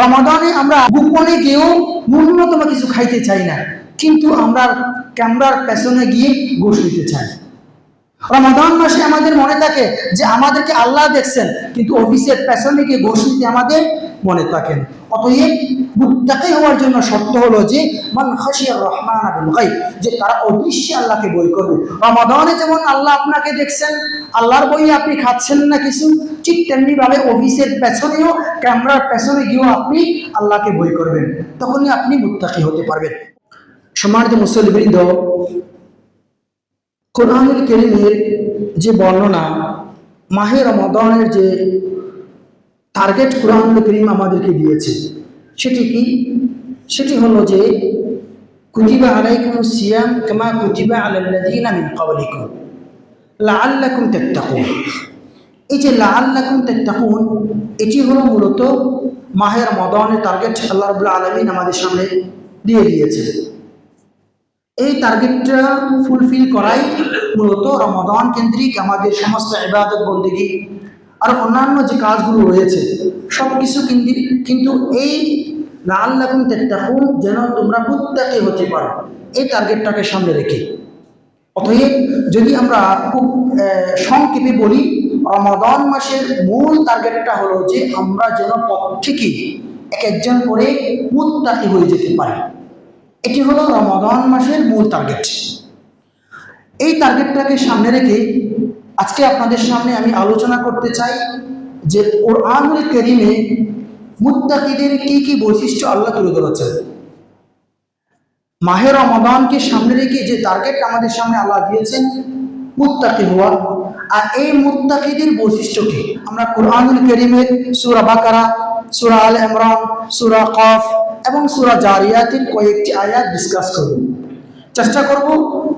রমাদানে আমরা গোপনে গিয়েও ন্যূনতম কিছু খাইতে চাই না, কিন্তু আমরা ক্যামেরার পেছনে গিয়ে গোশ নিতে চাই। রমাদান মাসে আমাদের মনে থাকে যে আমাদেরকে আল্লাহ দেখছেন, কিন্তু অফিসের পেছনে গিয়ে গোশ নিতে আমাদের মনে থাকেন। অতএব মুত্তাকি হওয়ার জন্য শর্ত হলো যে, মান খাশিয়ার রহমান বিল গায়ব, যে তারা অদৃশ্যে আল্লাহকে বই করবে। রমাদানে যেমন আল্লাহ আপনাকে দেখছেন, আল্লাহর বই আপনি খাচ্ছেন না কিছু, ঠিক তেমনি ভাবে অফিসের পেছনেও, ক্যামেরার পেছনে গিয়েও আপনি আল্লাহকে বই করবেন। তখনই আপনি মুত্তাকি হতে পারবেন। সম্মানিত মুসলিবৃন্দ কোরআনুল করিমের যে বর্ণনা, মাহে রমাদানের যে টার্গেট কোরআনুল করিম আমাদেরকে দিয়েছে। সেটি কি? সেটি হলো যে, কুতিবা আলাইকুম সিয়াম কামা কুতিবা আলাল্লাযীনা মিন ক্বাবলিকুম। লাআল্লাকুম তাত্তাকুন। এই যে লাআল্লাকুম তাত্তাকুন, এটি হলো মূলত মাহের রমাদানের টার্গেট আল্লাহ রাব্বুল আলামিন আমাদের সামনে দিয়ে দিয়েছে। এই টার্গেটটা ফুলফিল করাই মূলত রমাদান কেন্দ্রিক আমাদের সমস্ত ইবাদত বন্দেগী আর অন্যান্য যে কাজগুলো রয়েছে সব কিছু কিন্তু কিন্তু এই লাল লাগুন তেত্তাকুন যেন তোমরা প্রত্যেকে হতে পারো, এই টার্গেটটাকে সামনে রেখে। অতএব যদি আমরা খুব সংক্ষেপে বলি, রমাদান মাসের মূল টার্গেটটা হলো যে আমরা যেন প্রত্যেকে এক একজন করে মুত্তাকি হয়ে যেতে পারি। এটি হলো রমাদান মাসের মূল টার্গেট এই টার্গেটটাকে সামনে রেখে আজকে আপনাদের সামনে আমি আলোচনা করতে চাই যে কোরআনুল করিমে মুত্তাকিদের কি কি বৈশিষ্ট্য আল্লাহ তুলে ধরেছেন। মাহের রমাদানকে সামনে রেখে যে টার্গেট আমাদের সামনে আল্লাহ দিয়েছেন, মুত্তাকি হওয়া। আর এই মুত্তাকিদের বৈশিষ্ট্য কি? আমরা কোরআনুল করিমের সুরা বাকারা, সুরা আল ইমরান, সুরা কফ এবং সুরা জারিয়াতের কয়েকটি আয়াত ডিসকাস করব। চেষ্টা করব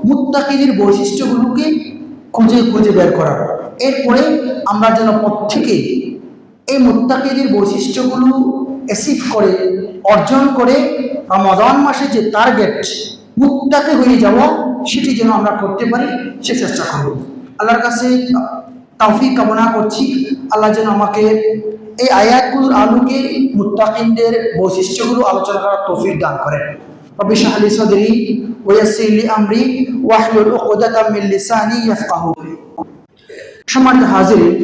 মুত্তাকিদের বৈশিষ্ট্যগুলোকে খুঁজে খুঁজে বের করা এরপরে আমরা যেন প্রত্যেকে এই মুত্তাকিদের বৈশিষ্ট্যগুলো অ্যাচিভ করে, অর্জন করে রমাদান মাসে যে টার্গেট মুত্তাকি হয়ে যাব, সেটি যেন আমরা করতে পারি, সে চেষ্টা করব। আল্লাহর কাছে তৌফিক কামনা করছি। আল্লাহ যেন আমাকে এই আয়াতগুলোর আলোকে মুত্তাকিনদের বৈশিষ্ট্যগুলো আলোচনা করার তৌফিক দান করেন। মিন সম্মানিত হাজিরিন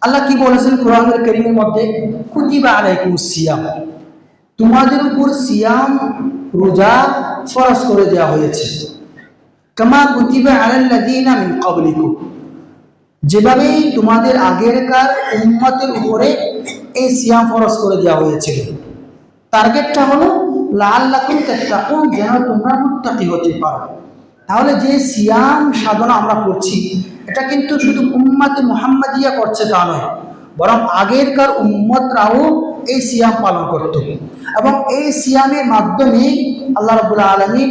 আল্লাহ কি বলেছেন কোরআনুল করিমের মধ্যে? কুতিবা আলাইকুম সিয়াম। তোমাদের উপর সিয়াম, রোজা ফরজ করে দেওয়া হয়েছে। কামা কুতিবা আলাল্লাযীনা মিন ক্বাবলিকুম। যেভাবে তোমাদের আগেরকার উম্মতের উপরে এই সিয়াম ফরজ করে দেওয়া হয়েছিল। টার্গেটটা হলো যেন তোমরা মুত্তাকি হতে পারো। তাহলে যে সিয়াম সাধনা আমরা করছি, এটা কিন্তু শুধু উম্মাতে মুহাম্মাদিয়া করছে তা নয়, বরং আগেরকার উম্মতরাও এই সিয়াম পালন করত। এবং এই সিয়ামের মাধ্যমে আল্লাহ রাবুল্লাহ আলমী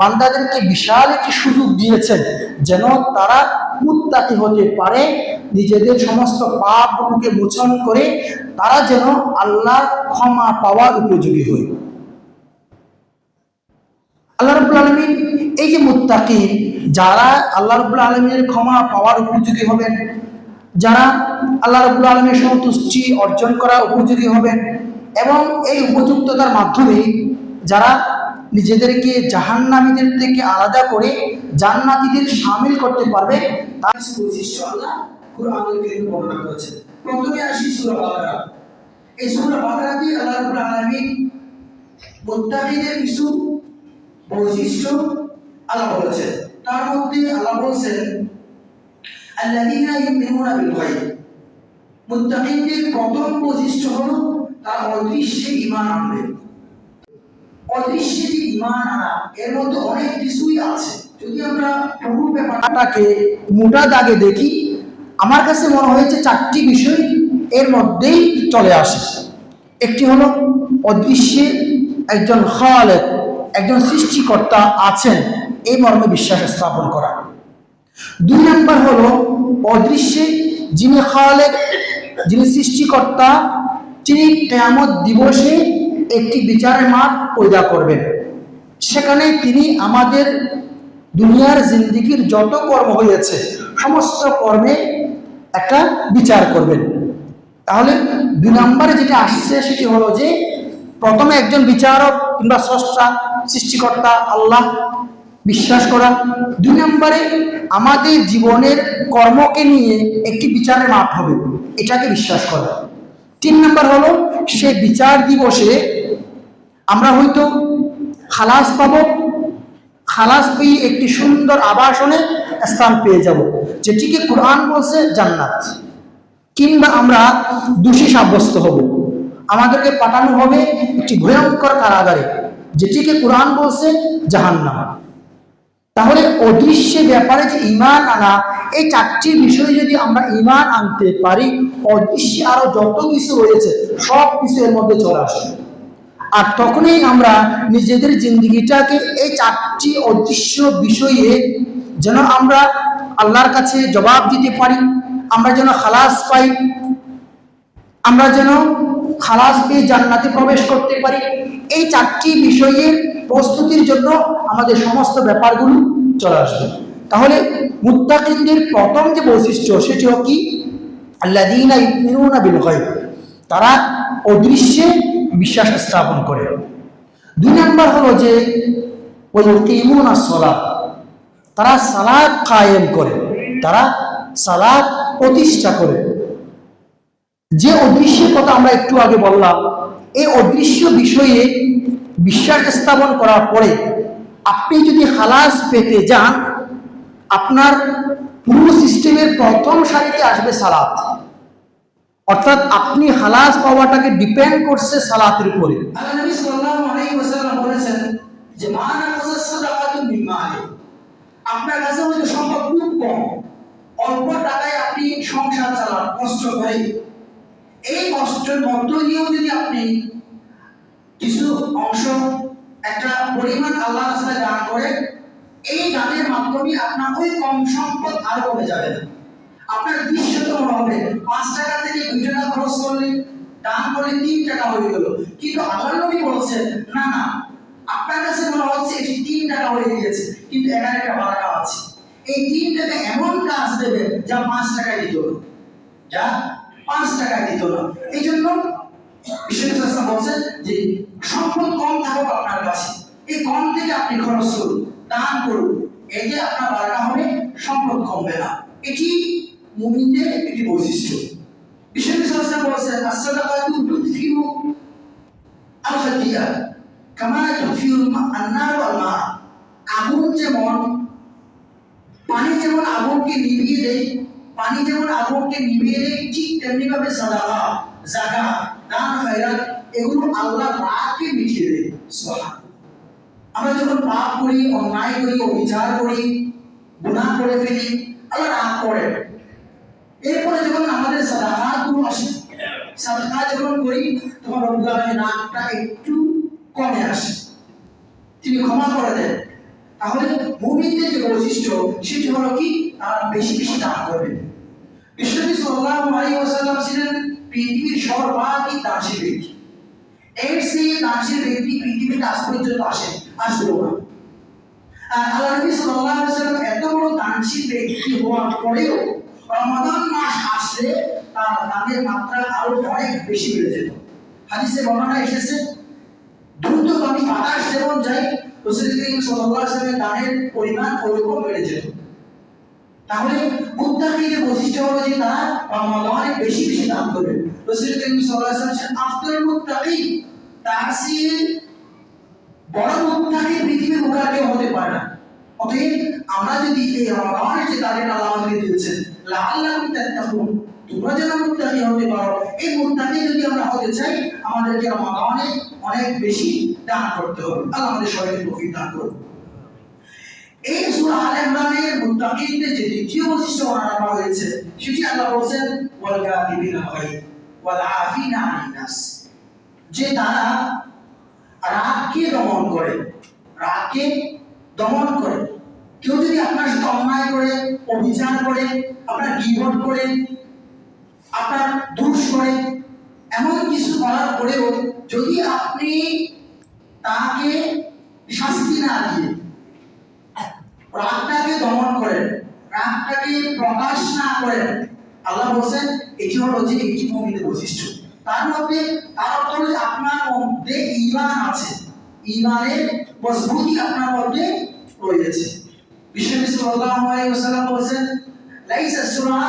বান্দাদেরকে বিশাল একটি সুযোগ দিয়েছেন, যেন তারা মুত্তাকি হতে পারে, নিজেদের সমস্ত পাপগুলোকে মোচন করে তারা যেন আল্লাহ ক্ষমা পাওয়ার উপযোগী হয়। আল্লাহ রবুল আলমিন এই যে মুত্তাকি যারা আল্লাহ রবুল আলমীর ক্ষমা পাওয়ার উপযোগী হবেন, যারা আল্লাহ রবুল আলমীর সন্তুষ্টি অর্জন করা উপযোগী হবেন এবং এই উপযুক্ততার মাধ্যমে যারা নিজেদেরকে জাহান্নামীদের থেকে আলাদা করে জান্নাতীদের সামিল করতে পারবে, তার বৈশিষ্ট্য আল্লাহ কুরআনুল বর্ণনা করেছেন। প্রথমে আসি সূরা বাকারা। এই সূরা বাকারাতে আল্লাহ রাব্বুল আলামিন মুত্তাকিদের কিছু বৈশিষ্ট্য আল্লাহ বলেছেন। তার মধ্যে আল্লাহ বলছেন, আল্লাযীনা ইউমিনুনা বিল গায়ব। মুত্তাকিদের প্রথম বৈশিষ্ট্য হলো, তারা অদৃশ্যে ঈমান আনবে। অদৃশ্যে ঈমান আনা, এর মধ্যে অনেক কিছুই আছে। যদি আমরা পুরো ব্যাপারটাকে মোটা দাগে দেখি, আমার কাছে মনে হয়েছে চারটি বিষয় এর মধ্যেই চলে আসে। একটি হলো, অদৃশ্যে একজন খালেক। একজন সৃষ্টিকর্তা আছেন এই মর্মে বিশ্বাস স্থাপন করা। দুই নম্বর হলো অদৃশ্যে যিনি খালেক, যিনি সৃষ্টিকর্তা, তিনি কেয়ামত দিবসে একটি বিচারের মাঠ পয়দা করবেন। সেখানে তিনি আমাদের দুনিয়ার জিন্দিগির যত কর্ম হয়েছে সমস্ত কর্মে একটা বিচার করবেন। তাহলে দুই নম্বরে যেটা আসছে সেটি হলো যে, প্রথমে একজন বিচারক কিংবা স্রষ্টা সৃষ্টিকর্তা আল্লাহ, বিশ্বাস করা। দুই নম্বরে, আমাদের জীবনের কর্মকে নিয়ে একটি বিচারের মাপ হবে, এটাকে বিশ্বাস করা। তিন নম্বর হলো, সে বিচার দিবসে আমরা হয়তো খালাস পাবো, খালাস পেয়ে একটি সুন্দর আবাসনে স্থান পেয়ে যাব, যেটিকে কোরআন বলছে জান্নাত। কিংবা আমরা দোষী সাব্যস্ত হব। আমাদেরকে পাঠানো হবে একটি ভয়ঙ্কর কারাগারে। যেটিকে কোরআন বলছে জাহান্নাম। তাহলে অদৃশ্যের ব্যাপারে যে ইমান আনা, এই চারটি বিষয়ে যদি আমরা ইমান আনতে পারি, অদৃশ্যে আরও যত কিছু রয়েছে, সব কিছু এর মধ্যে চলে আসে। আর তখনই আমরা নিজেদের জিন্দগিটাকে এই চারটি অদৃশ্য বিষয়ে যেন আমরা আল্লাহর কাছে জবাব দিতে পারি, আমরা যেন খালাস পাই, আমরা যেন খালাস পেয়ে জান্নাতে প্রবেশ করতে পারি। এই চারটি বিষয়ের প্রস্তুতির জন্য আমাদের সমস্ত ব্যাপারগুলো চলে আসবে। তাহলে মুত্তাকিনদের প্রথম যে বৈশিষ্ট্য সেটি কি? আল্লাদিনা ইউমিনুনা বিল তারা অদৃশ্যে বিশ্বাস স্থাপন করে। দুই নম্বর হলো যে ওই ইমুনা সলাপ তারা সালাদ কায়েম করে। তারা সালাদ প্রতিষ্ঠা করে। যে অদৃশ্যের কথা আমরা একটু আগে বললাম, এই অদৃশ্য বিষয়ে বিশ্বাস স্থাপন করার পরে আপনি যদি খালাস পেতে যান, আপনার পুরো সিস্টেমের প্রথম সারিতে আসবে সালাত। অর্থাৎ আপনি হালাস পাওয়াটাকে ডিপেন্ড করছে সালাতের উপরে। আপনার কাছে সম্পদ খুব কম। অল্প টাকায় আপনি সংসার চালান, কষ্ট করে। কষ্টের মধ্য দিয়েও যদি আপনি কিছু অংশ, একটা পরিমাণ আল্লাহ রাস্তায় দান করেন এই দানের মাধ্যমে আপনার ওই কম সম্পদ আরও কমে যাবে না। আপনার দৃশ্যত মনে হবে। পাঁচ টাকা থেকে দুই টাকা খরচ করলে, দান করে তিন টাকা হয়ে গেল। কিন্তু আমার নবী বলছেন, না না, আপনার কাছে মনে হচ্ছে এটি তিন টাকা হয়ে গিয়েছে, কিন্তু এখানে একটা বাড়া আছে। এই তিন টাকা এমন কাজ দেবে যা পাঁচ টাকায় দিত যা পাঁচ টাকায় দিত না। এই জন্য বিশ্বনাথ বলছেন যে সম্পদ কম থাকুক আপনার কাছে। এই কম থেকে আপনি খরচ করুন, দান করুন। এতে আপনার বাড়া হবে, সম্পদ কমবে না। এটি মুমিনদের একটি বৈশিষ্ট্য। বিশ্বনাথ বলছেন আসসালাতু তুদফিউ আল খাতিয়া কামা তুদফিউ আন-নার ওয়াল মা আগুন যেমন, পানি যেমন আগুনকে নিভিয়ে দেয় পানি যেমন আগুনকে নিভিয়ে দেয়, ঠিক তেমনি ভাবে সাদাকা জাকাত দান খয়রাত এগুলো আল্লাহ রাগকে মিটিয়ে দেয় সুবহান আমরা যখন পাপ করি, অন্যায় করি, অবিচার করি, গুনাহ করে ফেলি, আল্লাহ রাগ করে। এরপরে যখন আমাদের সাদাকাতগুলো আসে, সাদাকা যখন করি, তখন আলামিন রাগটা একটু কমে আসে। তিনি ক্ষমা করে দেন। তাহলে মুমিনদের যে বৈশিষ্ট্য, সেটি হলো কি? তারা বেশি বেশি দান করবে। বিশ্বনবী সাল্লাল্লাহু আলাইহি ওয়াসাল্লাম ছিলেন পৃথিবীর সর্বাধিক দানশীল ব্যক্তি। এর সেই দানশীল ব্যক্তি পৃথিবীতে আজ পর্যন্ত আসে আসবেও না আর আল্লাহ নবী সাল্লাল্লাহু আলাইহি ওয়াসাল্লাম এত বড় দানশীল ব্যক্তি হওয়ার পরেও রমাদান মাস আসলে তার দানের মাত্রা আরও অনেক বেশি বেড়ে যেত। হাদিসে বর্ণনা এসেছে দ্রুতগামী বাতাস যেমন যায়, রসুল করিম সাল্লাল্লাহু আলাইহি ওয়াসাল্লামের দানের পরিমাণ ওরকম বেড়ে যেত। তাহলে মুত্তাকিদের বৈশিষ্ট্য হলো যে তারা রমাদানে বেশি বেশি দান করবে। রসুল করিম সাল্লাল্লাহু আলাইহি ওয়াসাল্লাম আফদল মুত্তাকি তার বড় মুত্তাকি পৃথিবীর মুখে কেউ হতে পারে না। অতএব আমরা যদি এই রমাদানের যে তারিখ আল্লাহ আমাদেরকে দিয়েছেন, লাআল্লাকুম তাত্তাকুন। তোমরা যেন মুত্তাকি হতে পারো, এই মুত্তাকি যদি আমরা হতে চাই, আমাদেরকে রমাদানে অনেক বেশি দান করতে হবে। আল্লাহ আমাদের সবাইকে তৌফিক দান করুন। এই সূরা আলে ইমরানের মুত্তাকিনদের যে দ্বিতীয় বৈশিষ্ট্য বর্ণনা হয়েছে সেটি আল্লাহ বলেন ওয়াল কাযিবিনা গায়ব ওয়াল আফিনা আনিন যে তারা রাগকে দমন করে রাগকে দমন করে কেউ যদি আপনার সাথে অন্যায় করে অভিযান করে আপনার গিবট করে আপনার দুষ করে এমন কিছু করার পরেও যদি আপনি তাকে শাস্তি না দিয়ে রাগটাকে দমন করেন রাগটাকে প্রকাশ না করেন। আল্লাহ বলছেন এটি হলো যে এটি মুমিনের বৈশিষ্ট্য। তার মধ্যে, তার অর্থ হলো যে আপনার মধ্যে ইমান আছে। ইমানের মজবুতি আপনার মধ্যে রয়েছে। বিশ্বনবী সাল্লাল্লাহু আলাইহি ওয়াসাল্লাম বলেছেন, লাইসা সুরা,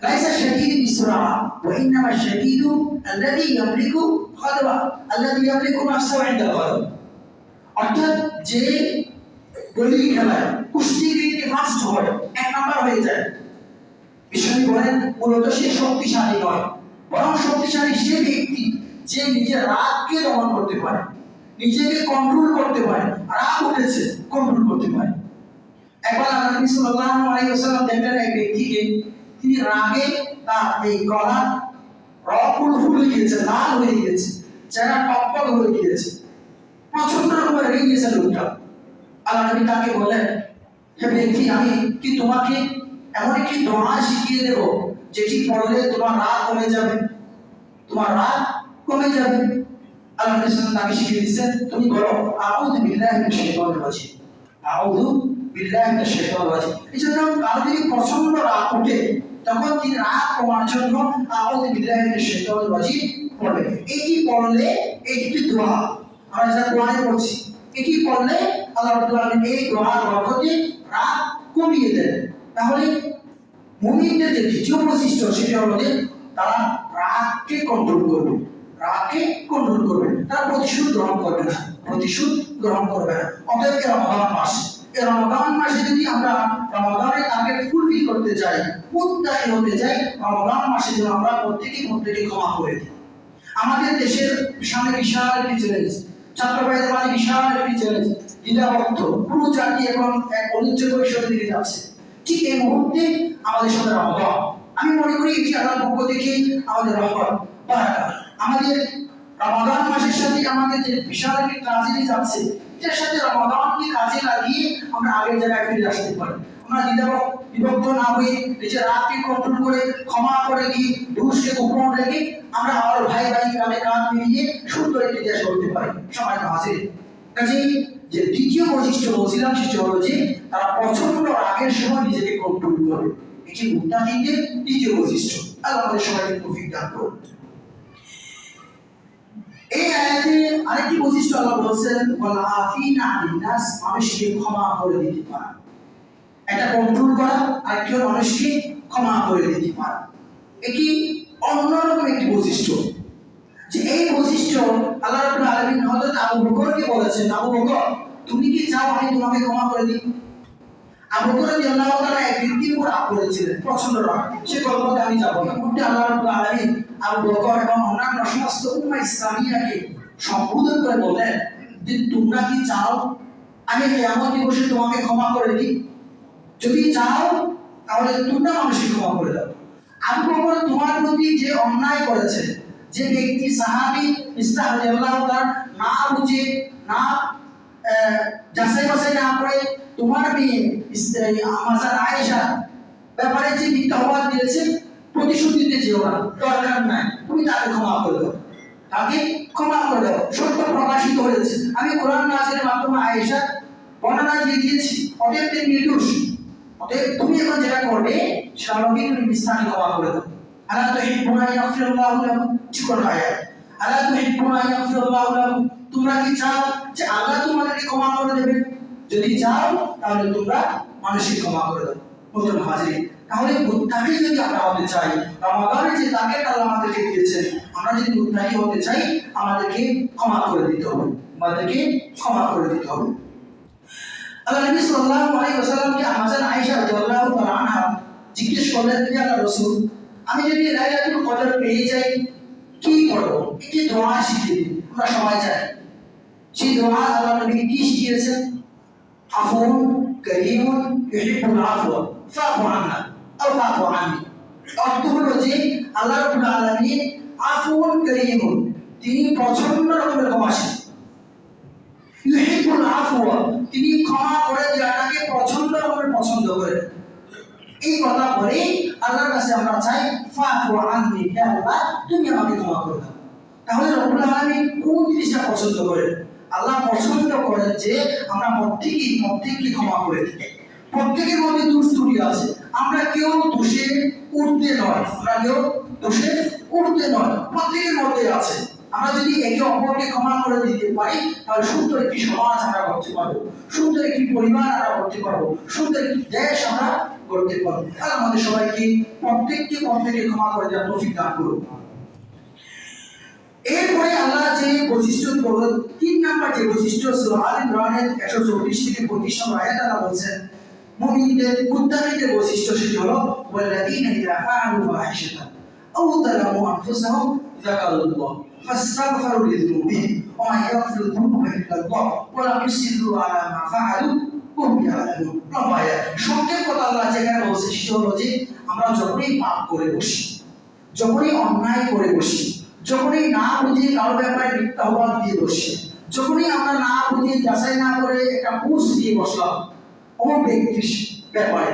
লাইসা শাদীদ বিসুরা ওয়াইন্নামা শাদীদ আল্লাযী ইয়ামলিকু খাদবা আল্লাযী ইয়ামলিকু নাফসাহু ইনদা খাদব অর্থাৎ যে গলি খেলায় কুস্তিগিরিতে ফার্স্ট হয়, এক নাম্বার হয়ে যায়। বিশ্বনী বলেন, মূলত সে শক্তিশালী নয়, বরং শক্তিশালী সে ব্যক্তি যে নিজের রাগকে দমন করতে পারে, নিজেকে কন্ট্রোল করতে পারে, রাগ উঠেছে কন্ট্রোল করতে পারে। একবার আল্লাহ সাল্লাল্লাহু আলাইহি ওয়াসাল্লাম দেখলেন এক ব্যক্তিকে, তিনি রাগে তার এই গলা রকুল ফুলে গিয়েছে, লাল হয়ে গিয়েছে, চেহারা টকটক হয়ে গিয়েছে, প্রচণ্ড রকমের রেগে গিয়েছে লোকটা। আল্লাহ নবী তাকে বলেন, হে ব্যক্তি আমি কি তোমাকে এমন একটি দোয়া শিখিয়ে দেব যেটি পড়লে তোমার রাগ কমে যাবে? তোমার রাগ কমে যাবে। আল্লাহ নবী তাকে শিখিয়ে দিচ্ছেন, তুমি বলো, আউযু বিল্লাহি মিনাশ শাইতানির রাজিম। আউযু বিল্লাহি মিনাশ শাইতানির রাজিম। এই কারও যদি প্রচণ্ড রাগ ওঠে, তখন তিনি রাগ কমার জন্য আউযু বিল্লাহি মিনাশ শাইতানির রাজিম পড়বে এটি পড়লে একটি দোয়া। আমরা যা দোয়ায় পড়ছি, এটি পড়লে আল্লাহ রাব্বুল এই দোয়ার বরকতে রাগ কমিয়ে দেন তাহলে মুমিনদের যে দ্বিতীয় বৈশিষ্ট্য সেটি যে তারা রাগকে কন্ট্রোল করবে রাগকে কন্ট্রোল করবে তারা প্রতিশোধ গ্রহণ করবে না প্রতিশোধ গ্রহণ করবে না অতএব এই রমাদান মাস এই রমাদান মাসে যদি আমরা রমাদানের টার্গেট ফুলফিল করতে চাই মুত্তাকি হতে চাই রমাদান মাসে যেন আমরা প্রত্যেকে প্রত্যেকে ক্ষমা করে দিই আমাদের দেশের সামনে বিশাল একটি চ্যালেঞ্জ ছাত্র ভাইদের মাঝে বিশাল একটি চ্যালেঞ্জ দ্বিধাবদ্ধ পুরো জাতি এখন এক অনিচ্ছ পরিষদের দিকে যাচ্ছে। ঠিক এই মুহূর্তে আমাদের সাথে রমাদান আমি মনে করি এটি আল্লাহর পক্ষ থেকে আমাদের রহমত। আমাদের রমাদান মাসের সাথে আমাদের যে বিশাল একটি ট্রাজেডি যাচ্ছে, এটার সাথে রমাদানকে কাজে লাগিয়ে আমরা আগের জায়গায় ফিরে আসতে পারি। আমরা দ্বিধাবক বিভক্ত না হয়ে নিজের রাগকে কন্ট্রোল করে, ক্ষমা করে দিয়ে দুষ্কে গোপন রেখে আমরা আমার ভাই ভাই কানে কান মিলিয়ে সুন্দর একটি দেশ করতে পারি। সবাই হাসে কাজেই যে দ্বিতীয় বৈশিষ্ট্য বলছিলাম হলো যে তারা প্রচণ্ড রাগের সময় নিজেকে কন্ট্রোল করে। এটি মুত্তাকিদের দ্বিতীয় বৈশিষ্ট্য। আল্লাহ আমাদের সবাইকে তৌফিক দান এই আয়াতে আরেকটি বৈশিষ্ট্য আল্লাহ বলছেন আফিনা মানুষকে ক্ষমা করে দিতে পারা। এটা কন্ট্রোল করা আর কেউ মানুষকে ক্ষমা করে দিতে পারা। এটি অন্যরকম একটি বৈশিষ্ট্য। যে এই বৈশিষ্ট্য আল্লাহ রাব্বুল আলামিন হযরত আবু বকরকে বলেছেন। আবু বকর, তুমি কি চাও আমি তোমাকে ক্ষমা করে দিই? আবু বকর রাদিয়াল্লাহু তাআলা এক উপর রাগ করেছিলেন রাগ। সে আমি যাব না। মুহূর্তে আল্লাহ রাব্বুল আলামিন আবু বকর এবং অন্যান্য সমস্ত ইসলামিয়াকে সম্বোধন করে বলেন যে তোমরা কি চাও আমি কিয়ামত দিবসে তোমাকে ক্ষমা করে দিই? যদি চাও, তাহলে তোমরা মানুষকে ক্ষমা করে দাও। আবু বকর তোমার প্রতি যে অন্যায় করেছে যে ব্যক্তি সাহাবি রাদিয়াল্লাহু তাআলা না বুঝে, না যাচাই বাছাই না করে, তোমার মেয়ে আয়েশা ব্যাপারে যে মিথ্যা অপবাদ দিয়েছে, প্রতিশোধ দিতে যেও না, দরকার নাই। তুমি তাকে ক্ষমা করে দাও। তাকে ক্ষমা করে দাও। সত্য প্রকাশিত হয়েছে। আমি কোরআন নাজের মাধ্যমে আয়েশা বর্ণনা দিয়ে দিয়েছি। অতএব তিনি নির্দোষ। অতএব তুমি এখন যেটা করবে সেটাকে তুমি বিস্তারিত ক্ষমা করে দাও। তোমরা কি চাও যে আল্লাহ তোমাদেরকে ক্ষমা করে যদি চাও, তাহলে তোমরা মানুষকে ক্ষমা করে বলতেন হাজির। তাহলে যদি আমরা হতে চাই যে আমাদেরকে দিয়েছেন, আমরা যদি মুত্তাকি হতে চাই, আমাদেরকে ক্ষমা করে দিতে হবে। আমাদেরকে ক্ষমা করে দিতে হবে। আল্লাহ নবী সাল্লাল্লাহু আলাইহি ওয়াসাল্লামকে আমাজান আয়েশা রাদিয়াল্লাহু তাআলা জিজ্ঞেস করলেন আল্লাহর রাসূল আমি যদি লাইলাতুল কদর পেয়ে যাই, কি করব? একটি দোয়া দিন আমরা সবাই জানি। সেই দোয়া আল্লাহ নবী কি শিখিয়েছেন? আফুন করিমুন, ইউহিব্বুল আফওয়া। ফাফু আন্না আও ফাফু আন্নি অর্থ হলো যে আল্লাহ রাব্বুল আলামিন আফুন করিমুন, তিনি প্রচণ্ড রকমের ক্ষমাশীল ইউহিব্বুল আফওয়া, তিনি ক্ষমা করে দেওয়াটাকে প্রচণ্ড রকমের পছন্দ করেন। এই কথা বলেই আল্লাহর কাছে আমরা চাই, ফাফু আননি, হে আল্লাহ, তুমি আমাকে ক্ষমা করে দাও। তাহলে রব্বুল আলামিন কোন জিনিসটা পছন্দ করেন? আল্লাহ পছন্দ করেন যে আমরা প্রত্যেকেই, প্রত্যেককে ক্ষমা করে দিই প্রত্যেকের মধ্যে দোষ ত্রুটি আছে। আমরা কেউ দোষে উঠতে নয়। আমরা কেউ দোষে উঠতে নয়। প্রত্যেকের মধ্যে আছে। আমরা যদি একে অপরকে ক্ষমা করে দিতে পারি, তাহলে সুন্দর একটি সমাজ আমরা করতে পারব। সুন্দর একটি পরিবার আমরা করতে পারব। সুন্দর একটি দেশ আমরা করতে পারব। তাহলে আমাদের সবাইকে প্রত্যেককে প্রত্যেকে ক্ষমা করে দেওয়ার তৌফিক দান করুন। এরপরে আল্লাহ যে বৈশিষ্ট্য বলল তিন নাম্বার যে বৈশিষ্ট্য সূরা আল ইমরানের 124 থেকে 25 নম্বর আয়াত আল্লাহ বলছেন, মুমিনদের মুত্তাকিদের বৈশিষ্ট্য সেটি হলো, ওয়াল্লাযীনা ইযা ফাআলু ফাহিশাতান আও যালামু আনফুসাহুম যাকারুল্লাহ ফাস্তাগফিরু লিযুনুবিহিম ওয়া মান ইয়াগফিরু যুনুবা ইল্লা আল্লাহ ওয়া লাম ইউসিরু আলা সংক্ষেপ কথা যেখানে হলো যে আমরা যখনই পাপ করে বসি, যখনই অন্যায় করে যখনই না কারও ব্যাপারে দিয়ে যখনই আমরা না যাচাই না করে একটা দিয়ে বসলাম ব্যাপারে।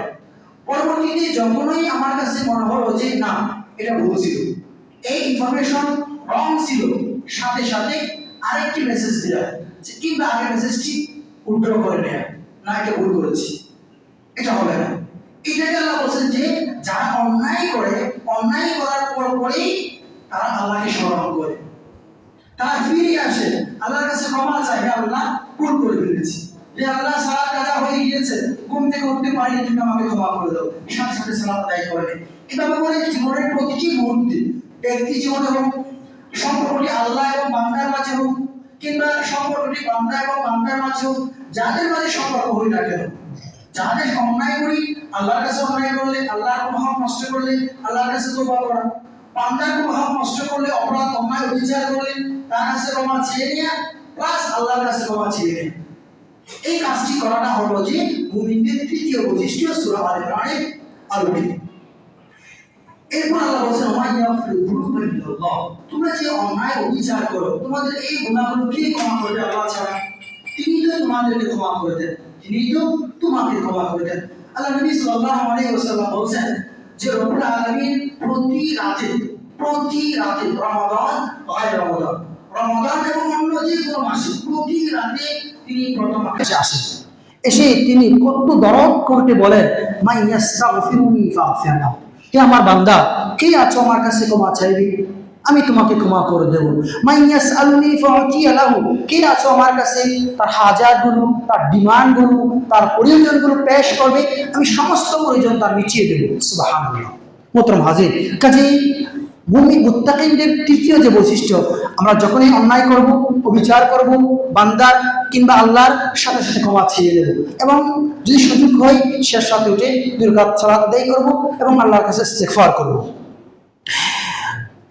পরবর্তীতে যখনই আমার কাছে মনে হলো যে না, এটা ভুল ছিল, এই ইনফরমেশন রং ছিল, সাথে সাথে আরেকটি মেসেজ যে কিংবা আগের মেসেজটি উড্র করে নেয়া। না এটা ভুল করেছি। এটা হবে না। এটাকে আল্লাহ বলছেন যে, যারা অন্যায় করে, অন্যায় করার পর পরেই তারা আল্লাহকে স্মরণ করে। তারা ফিরে আসে। আল্লাহর কাছে ক্ষমা চায় আল্লাহ, ভুল করে ফেলেছি। যে আল্লাহ সালাত কাজা হয়ে গিয়েছে। ঘুম থেকে উঠতে পারি তুমি আমাকে ক্ষমা করে দাও। সাথে সাথে সালাত আদায় করে এভাবে করে জীবনের প্রতিটি মুহূর্তে ব্যক্তি জীবনে হোক সম্পর্কটি আল্লাহ এবং বান্দার মাঝে হোক কিংবা সম্পর্কটি বান্দা এবং বান্দার মাঝে হোক যাদের মাঝে সম্পর্ক হয়ে না কেন? যাদের অন্যায় করি, আল্লাহর কাছে অন্যায় করলে আল্লাহর হক নষ্ট করলে আল্লাহর কাছে তোবা করা। বান্দার কোনো নষ্ট করলে, অপরাধ, অন্যায়, অবিচার করলে তার কাছে ক্ষমা চেয়ে নেওয়া প্লাস আল্লাহর কাছে ক্ষমা চেয়ে নেওয়া এই কাজটি করাটা হলো যে মুমিনদের তৃতীয় বৈশিষ্ট্য সূরা আল ইমরানের আলোকে। আল্লাহ বলছেন তোমরা যে অন্যায় করো, তোমাদের এই গুনাহগুলো কে ক্ষমা করবে আল্লাহ ছাড়া? তিনি তো তোমাদেরকে ক্ষমা করে দেন। তিনি তো তোমাকে ক্ষমা করে দেন। আল্লাহ নবী বলছেন যে প্রতি রাতে প্রতি রাতে রমাদান হয় রমাদান। রমাদান এবং অন্য যে কোনো মাসে প্রতি রাতে তিনি প্রথম কাছে আসেন। এসে তিনি কত দরদ করতে বলেন মাই ইয়াস্তাগফিরুনি ফাগফিরলাহ হে আমার বান্দা, কে আছো আমার কাছে ক্ষমা চাইবি? আমি তোমাকে ক্ষমা করে দেবো। মাইয়াস আলুনি ফি লাহু, কে আছো আমার কাছে? তার হাজারগুলো, তার ডিমান্ডগুলো, তার প্রয়োজনগুলো পেশ করবে। আমি সমস্ত প্রয়োজন তার মিটিয়ে দেবো। সুবাহ মোহতরম হাজির। কাজেই ভূমি মুত্তাকিনদের তৃতীয় যে বৈশিষ্ট্য, আমরা যখনই অন্যায় করব, অবিচার করব, বান্দার কিংবা আল্লাহর সাথে সাথে ক্ষমা ছেড়ে দেব এবং যদি সুযোগ হয়, শেষ সাথে উঠে দুর্গাত সালাত আদায় করব এবং আল্লাহর কাছে ইস্তেগফার করব।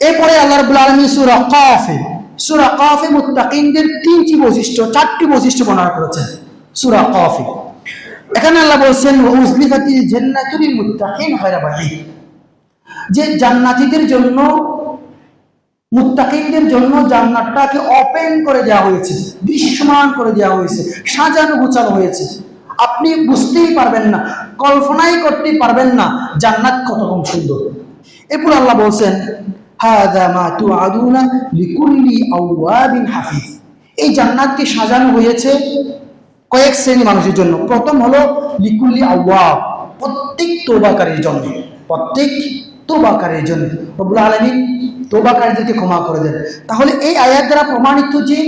এরপরে আল্লাহ রাব্বুল আলামিন সূরা কাফে সূরা কাফে মুত্তাকিনদের তিনটি বৈশিষ্ট্য, চারটি বৈশিষ্ট্য বর্ণনা করেছেন সূরা কাফে। এখানে আল্লাহ বলছেন উজলিফাতিল জান্নাতুল মুত্তাকিন বাঈদ যে জান্নাতীদের জন্য, মুত্তাকিনদের জন্য জান্নাতটাকে ওপেন করে দেওয়া হয়েছে, দৃশ্যমান করে দেওয়া হয়েছে, সাজানো গোছানো হয়েছে। আপনি বুঝতেই পারবেন না, কল্পনাই করতে পারবেন না জান্নাত কত কম সুন্দর। এরপর আল্লাহ বলছেন এই জান্নাতকে সাজানো হয়েছে কয়েক শ্রেণি মানুষের জন্য। প্রথম হলো লিকুল্লি আওয়াব, প্রত্যেক তোবাকারীর জন্য, প্রত্যেক তোবাকারীর জন্য। রব্বুল আলমিন তোবাকারীদেরকে ক্ষমা করে দেন। তাহলে এই আয়াত দ্বারা প্রমাণিত যে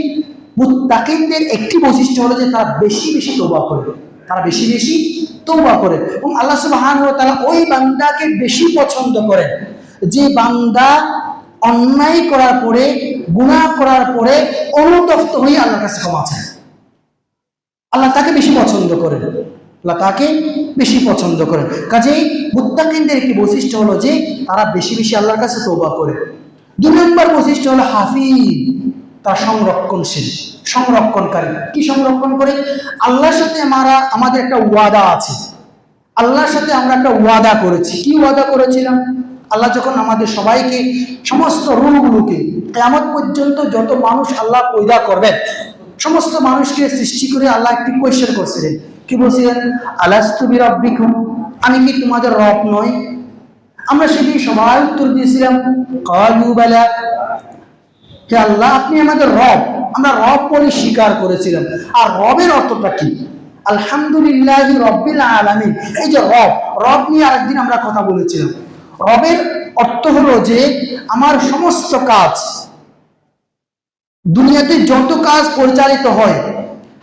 মুত্তাকিনদের একটি বৈশিষ্ট্য হলো যে তারা বেশি বেশি তোবা করবে তারা বেশি বেশি তোবা করে। এবং আল্লাহ সুবহান তারা ওই বান্দাকে বেশি পছন্দ করেন। যে বান্দা অন্যায় করার পরে, গুনাহ করার পরে অনুতপ্ত হয়ে আল্লাহর কাছে ক্ষমা চায়। আল্লাহ তাকে বেশি পছন্দ করেন। আল্লাহ তাকে বেশি পছন্দ করেন। কাজেই মুত্তাকিনদের একটি বৈশিষ্ট্য হলো যে, তারা বেশি বেশি আল্লাহর কাছে তৌবা করে। দু নম্বর বৈশিষ্ট্য হলো হাফিজ, তার সংরক্ষণশীল, সংরক্ষণকারী। কি সংরক্ষণ করে? আল্লাহর সাথে আমরা, আমাদের একটা ওয়াদা আছে। আল্লাহর সাথে আমরা একটা ওয়াদা করেছি। কি ওয়াদা করেছিলাম? আল্লাহ যখন আমাদের সবাইকে, সমস্ত রুলগুলোকে কেমন পর্যন্ত যত মানুষ আল্লাহ পয়দা করবেন, সমস্ত মানুষকে সৃষ্টি করে আল্লাহ একটি কোয়েশ্চেন করছিলেন। কি বলছিলেন? আলাস্তু বিরাব্বিকুম। আমি কি তোমাদের রব নই? আমরা সেদিন সবাই উত্তর দিয়েছিলাম, কালু বেলা। হে আল্লাহ, আপনি আমাদের রব। আমরা রব বলে স্বীকার করেছিলাম। আর রবের অর্থটা কি? আলহামদুলিল্লাহ রব্বিল আলামিন। এই যে রব রব নিয়ে আরেকদিন আমরা কথা বলেছিলাম। রবের অর্থ হলো যে, আমার সমস্ত কাজ, দুনিয়াতে যত কাজ পরিচালিত হয়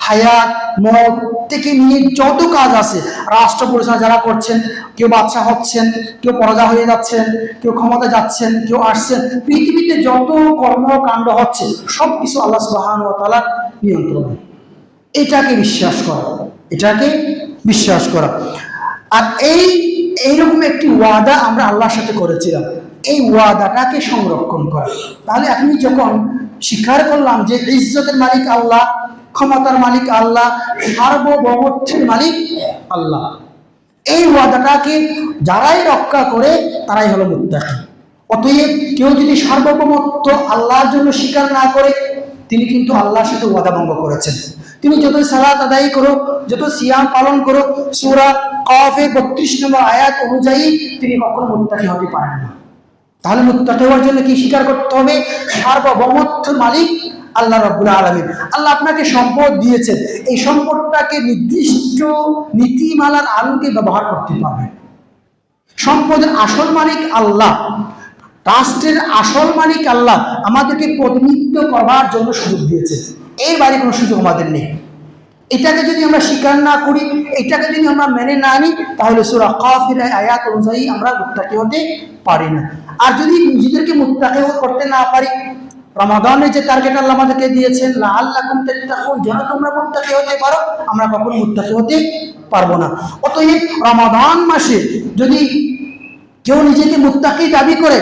হায়াত, মত, থেকে নিয়ে যত কাজ আছে, রাষ্ট্র পরিচালনা যারা করছেন, কেউ বাচ্চা হচ্ছেন, কেউ পরাজা হয়ে যাচ্ছেন, কেউ ক্ষমতা যাচ্ছেন, কেউ আসছেন, পৃথিবীতে যত কর্মকাণ্ড হচ্ছে সব কিছু আল্লাহ সুবাহান ও তালা নিয়ন্ত্রণ। এটাকে বিশ্বাস করা, এটাকে বিশ্বাস করা। আর এই, এইরকম একটি ওয়াদা আমরা আল্লাহর সাথে করেছিলাম। এই ওয়াদাটাকে সংরক্ষণ করা। তাহলে আপনি যখন স্বীকার করলাম যে ইজ্জতের মালিক আল্লাহ ক্ষমতার মালিক আল্লাহ, সার্বভৌমত্বের মালিক আল্লাহ। এই ওয়াদাটাকে যারাই রক্ষা করে, তারাই হলো মুত্তাকি। অতএব কেউ যদি সার্বভৌমত্ব আল্লাহর জন্য স্বীকার না করে, তিনি কিন্তু আল্লাহর সাথে ওয়াদা ভঙ্গ করেছেন। তিনি যত সালাত আদায় করো যত সিয়াম পালন করো সুরা কফে বত্রিশ নম্বর আয়াত অনুযায়ী তিনি কখনো মুত্তাকি হতে পারেন না। তাহলে মুত্তাকি হওয়ার জন্য কি স্বীকার করতে হবে? সার্বভৌমত্ব মালিক আল্লাহ রব্বুল আলমিন। আল্লাহ আপনাকে সম্পদ দিয়েছেন। এই সম্পদটাকে নির্দিষ্ট নীতিমালার আলোকে ব্যবহার করতে পারবেন। সম্পদের আসল মালিক আল্লাহ। রাষ্ট্রের আসল মালিক আল্লাহ আমাদেরকে প্রতিনিধিত্ব করবার জন্য সুযোগ দিয়েছে এর বাইরে কোনো সুযোগ আমাদের নেই। এটাকে যদি আমরা স্বীকার না করি, এটাকে যদি আমরা মেনে না নিই, তাহলে সুরা কাফির আয়াত অনুযায়ী আমরা মুত্তাকি হতে পারি না। আর যদি নিজেদেরকে মুত্তাকি করতে না পারি রমাদানের যে টার্গেট আল্লাহ আমাদেরকে দিয়েছেন আল্লাহ তাত্তাকুন, যেন তোমরা মুত্তাকি হতে পারো, আমরা কখনো মুত্তাকি হতে পারব না। অতএব রমাদান মাসে যদি কেউ নিজেকে মুত্তাকি দাবি করে,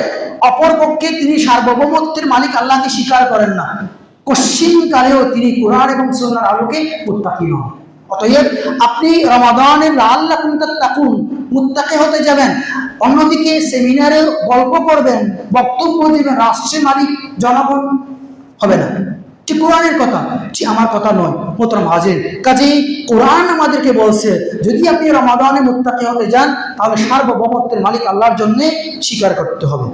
অপরপক্ষে তিনি সার্বভৌমত্বের মালিক আল্লাহকে স্বীকার করেন না। কশ্চিনকালেও তিনি কোরআন এবং সোনার আলোকে মুত্তাকি নন। অতএব আপনি রমাদানের আল্লাহ তাকুন, মুত্তাকি হতে যাবেন। অন্যদিকে সেমিনারে গল্প করবেন, বক্তব্য দেবেন, রাষ্ট্রের মালিক, জনগণ হবে না। ঠিক কোরআনের কথা, ঠিক আমার কথা নয় মোতরম হাজির। কাজেই কোরআন আমাদেরকে বলছে, যদি আপনি রমাদানে মুত্তাকি হতে যান, তাহলে সার্বভৌমত্বের মালিক আল্লাহর জন্য স্বীকার করতে হবে।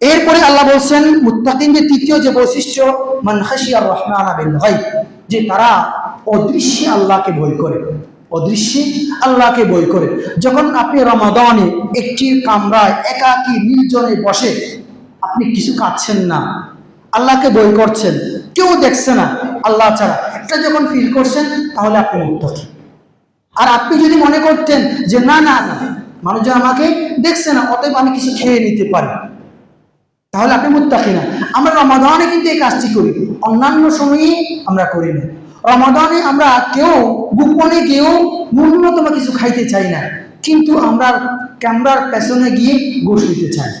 এরপরে আল্লাহ বলছেন, মুত্তাকিনদের তৃতীয় যে বৈশিষ্ট্য, মান খাশিয়ার রহমান বিল গায়ব, যে তারা অদৃশ্যে আল্লাহকে বই করে। অদৃশ্যে আল্লাহকে বই করে। যখন আপনি রমাদানে একটি কামরায় একাকী নির্জনে বসে আপনি কিছু কাচ্ছেন না, আল্লাহকে বই করছেন, কেউ দেখছে না আল্লাহ ছাড়া এটা যখন ফিল করছেন, তাহলে আপনি মুত্তাকি আর আপনি যদি মনে করতেন যে, না না না, মানুষজন আমাকে দেখছে না, অতএব আমি কিছু খেয়ে নিতে পারি। তাহলে আপনি মুত্তাকি না আমরা রমাদানে কিন্তু এই কাজটি করি। অন্যান্য সময়ে আমরা করি না। রমাদানে আমরা কেউ, গোপনে কেউ ন্যূনতম কিছু খাইতে চাই না। কিন্তু আমরা ক্যামেরার পেছনে গিয়ে ঘুষ দিতে চাই।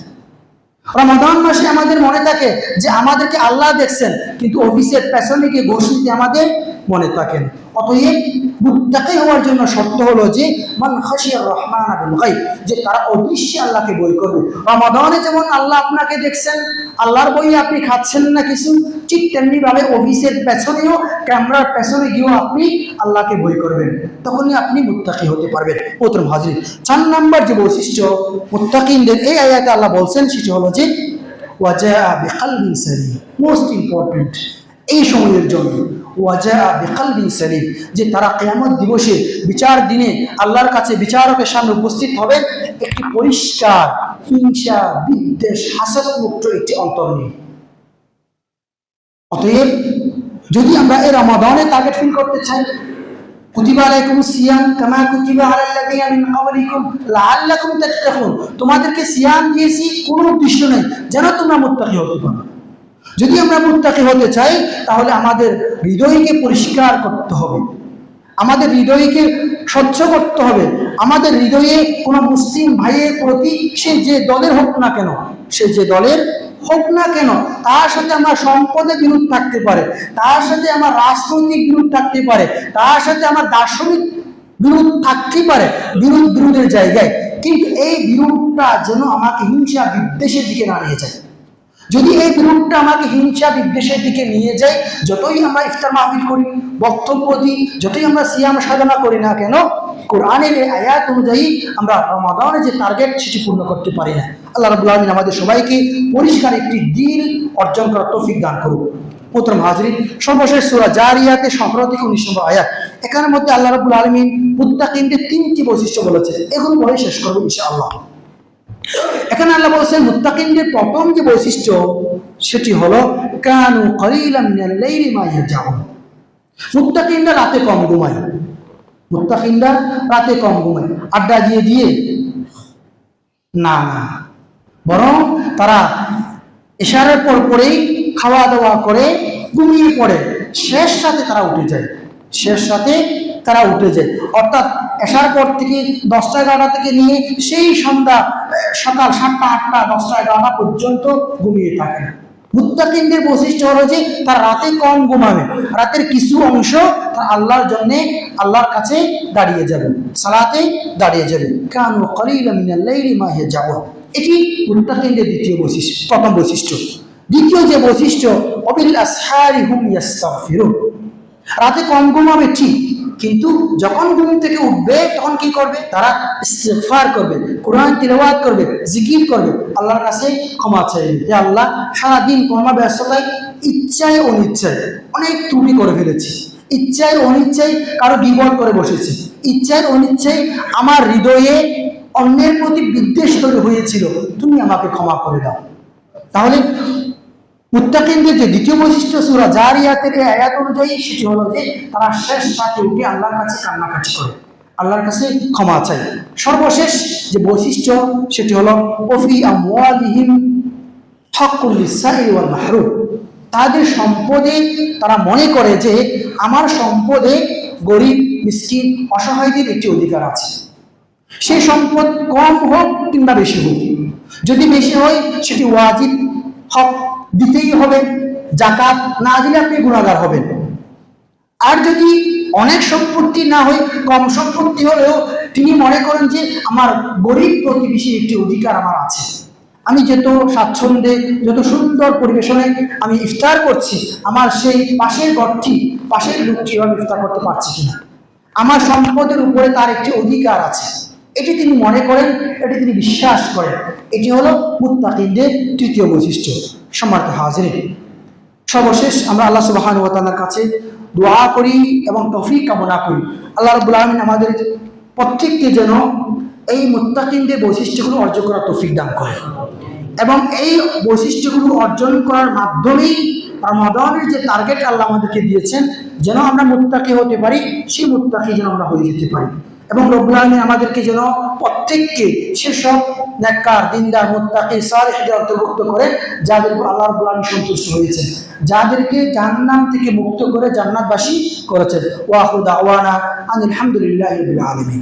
রমাদান মাসে আমাদের মনে থাকে যে আমাদেরকে আল্লাহ দেখছেন, কিন্তু অফিসের পেছনে গিয়ে ঘুষ দিতে আমাদের মনে থাকেন অতএব মুত্তাকি হওয়ার জন্য শর্ত হলো যে, মান খাশিয়ার রহমান বিল গায়ব, যে তারা অদৃশ্যে আল্লাহকে বই করবে। রমাদানে যেমন আল্লাহ আপনাকে দেখছেন, আল্লাহর বই আপনি খাচ্ছেন না কিছু, ঠিক তেমনি ভাবে অফিসের পেছনেও, ক্যামেরার পেছনে গিয়েও আপনি আল্লাহকে বই করবেন। তখনই আপনি মুত্তাকি হতে পারবেন। প্রথম হাজির। চার নাম্বার যে বৈশিষ্ট্য মুত্তাকিনদের এই আয়াতে আল্লাহ বলছেন, সেটি হলো যে ওয়াজা সালিম মোস্ট ইম্পর্টেন্ট, এই সময়ের জন্য। ওয়াজা বিকালবিন সালিম, যে তারা কেয়ামত দিবসে বিচার দিনে আল্লাহর কাছে বিচারকের সামনে উপস্থিত হবে, একটি পরিষ্কার, হিংসা, বিদ্বেষ হাসদ মুক্ত একটি অন্তর নিয়ে। অতএব, যদি আমরা এই রমাদানে টার্গেট ফিল করতে চাই তোমাদেরকে সিয়াম দিয়েছি, কোনো উদ্দেশ্য নেই, যেন তোমরা মুত্তাকি হতে পারো। যদি আমরা মুত্তাকি হতে চাই, তাহলে আমাদের হৃদয়কে পরিষ্কার করতে হবে। আমাদের হৃদয়কে স্বচ্ছ করতে হবে। আমাদের হৃদয়ে কোনো মুসলিম ভাইয়ের প্রতি, সে যে দলের হোক না কেন, সে যে দলের হোক না কেন, তার সাথে আমার সম্পদের বিরোধ থাকতে পারে, তার সাথে আমার রাজনৈতিক বিরোধ থাকতে পারে, তার সাথে আমার দার্শনিক বিরোধ থাকতেই পারে বিরোধ বিরোধের জায়গায়। কিন্তু এই বিরোধটা যেন আমাকে হিংসা বিদ্বেষের দিকে না নিয়ে যায়। যদি এই বিরোধটা আমাকে হিংসা বিদ্বেষের দিকে নিয়ে যায়, যতই আমরা ইফতার মাহফিল করি, বক্তব্য দিই, যতই আমরা সিয়াম সাধনা করি না কেন, কোরআনের এই আয়াত অনুযায়ী আমরা রমাদানের যে টার্গেট সেটি পূর্ণ করতে পারি না। আল্লাহ রাবুল আলমিন আমাদের সবাইকে পরিষ্কার একটি দিন অর্জন করার তৌফিক দান করুক প্রথম হাজরিন সর্বশেষ সুরা জারিয়াতে সতেরো থেকে উনিশ নম্বর আয়াত। এখানের মধ্যে আল্লাহ রাবুল আলমিন মুত্তাকিনদের তিনটি বৈশিষ্ট্য বলেছে এগুলো বলে শেষ করব ইনশাআল্লাহ। এখানে আল্লাহ বলছেন মুত্তাকিনদের প্রথম যে বৈশিষ্ট্য, সেটি হলো, কানু মিনাল লাইলি মা ইয়াজাউন মুত্তাকিনরা রাতে কম ঘুমায়। মুত্তাকিনরা রাতে কম ঘুমায়। আড্ডা দিয়ে দিয়ে না না। বরং তারা এশারের পর পরেই খাওয়া দাওয়া করে, ঘুমিয়ে পড়ে। শেষ সাথে তারা উঠে যায়। শেষ রাতে তারা উঠে যায় অর্থাৎ আসার পর থেকে দশটা এগারোটা থেকে নিয়ে সেই সন্ধ্যা সকাল সাতটা, আটটা, দশটা, এগারোটা পর্যন্ত ঘুমিয়ে থাকে না। মুত্তাকিনদের বৈশিষ্ট্য হলো যে তার রাতে কম ঘুমাবে। রাতের কিছু অংশ তার আল্লাহর জন্যে আল্লাহর কাছে দাঁড়িয়ে যাবে, সালাতে দাঁড়িয়ে যাবে। কানু কলিলা মিনাল লাইলি মা এটি মুত্তাকিনদের দ্বিতীয় বৈশিষ্ট্য, প্রথম বৈশিষ্ট্য। দ্বিতীয় যে বৈশিষ্ট্য, অবিল আসহারি হুম ইয়াস্তাগফিরুন। রাতে কম ঘুমাবে ঠিক কিন্তু যখন ঘুম থেকে উঠবে, তখন কি করবে? তারা ইস্তেগফার করবে, কোরআন তিলাওয়াত করবে, জিকির করবে। আল্লাহর কাছে ক্ষমা চাইবে। যে আল্লাহ, সারাদিন কর্মা ব্যস্ততায় ইচ্ছায় অনিচ্ছায় অনেক ত্রুটি করে ফেলেছি। ইচ্ছায় অনিচ্ছায় কারও গিবল করে বসেছি। ইচ্ছায় অনিচ্ছায় আমার হৃদয়ে অন্যের প্রতি বিদ্বেষ তৈরি হয়েছিল। তুমি আমাকে ক্ষমা করে দাও। তাহলে মুত্তাকিনদের যে দ্বিতীয় বৈশিষ্ট্য সুরা জারিয়াতের এই আয়াত অনুযায়ী, সেটি হলো যে তারা শেষ সাথে উঠে আল্লাহর কাছে কান্নাকাটি করে। আল্লাহর কাছে ক্ষমা চায়। সর্বশেষ যে বৈশিষ্ট্য, সেটি হলো, ওফি আমওয়ালিহিম হকুল তাদের সম্পদে তারা মনে করে যে, আমার সম্পদে গরিব, মিসকিন, অসহায়দের একটি অধিকার আছে। সেই সম্পদ কম হোক কিংবা বেশি হোক। যদি বেশি হয়, সেটি ওয়াজিব, হক দিতেই হবে জাকাত না দিলে আপনি গুণাগার হবেন। আর যদি অনেক সম্পত্তি না হয়, কম সম্পত্তি হলেও তিনি মনে করেন যে আমার গরিব প্রতিবেশীর একটি অধিকার আমার আছে। আমি যত স্বাচ্ছন্দ্যে, যত সুন্দর পরিবেশনে আমি ইফতার করছি, আমার সেই পাশের ঘরটি, পাশের লোকটি এভাবে ইফতার করতে পারছি কিনা? আমার সম্পদের উপরে তার একটি অধিকার আছে। এটি তিনি মনে করেন, এটি তিনি বিশ্বাস করেন। এটি হলো মুত্তাকিনদের তৃতীয় বৈশিষ্ট্য। সম্মানিত হাজির। সর্বশেষ আমরা আল্লাহ সুবাহান কাছে দোয়া করি এবং তফিক কামনা করি। আল্লাহ রবুল আলমিন আমাদের প্রত্যেককে যেন এই মুত্তাকিনদের বৈশিষ্ট্যগুলো অর্জন করার তৌফিক দান করে এবং এই বৈশিষ্ট্যগুলো অর্জন করার মাধ্যমেই রমাদানের যে টার্গেট আল্লাহ আমাদেরকে দিয়েছেন, যেন আমরা মুত্তাকি হতে পারি, সেই মুত্তাকি যেন আমরা হয়ে যেতে পারি। এবং রব্বুল আমাদেরকে যেন প্রত্যেককে সেসব নেককার, দিনদার, মুত্তাকি, সালেহদের অন্তর্ভুক্ত করে, যাদের আল্লাহ রবাহিনী সন্তুষ্ট হয়েছে যাদেরকে জান্নাম থেকে মুক্ত করে জান্নাতবাসী করেছেন। ওয়াহুদ আওয়ানা আলহামদুলিল্লাহ আলমিন।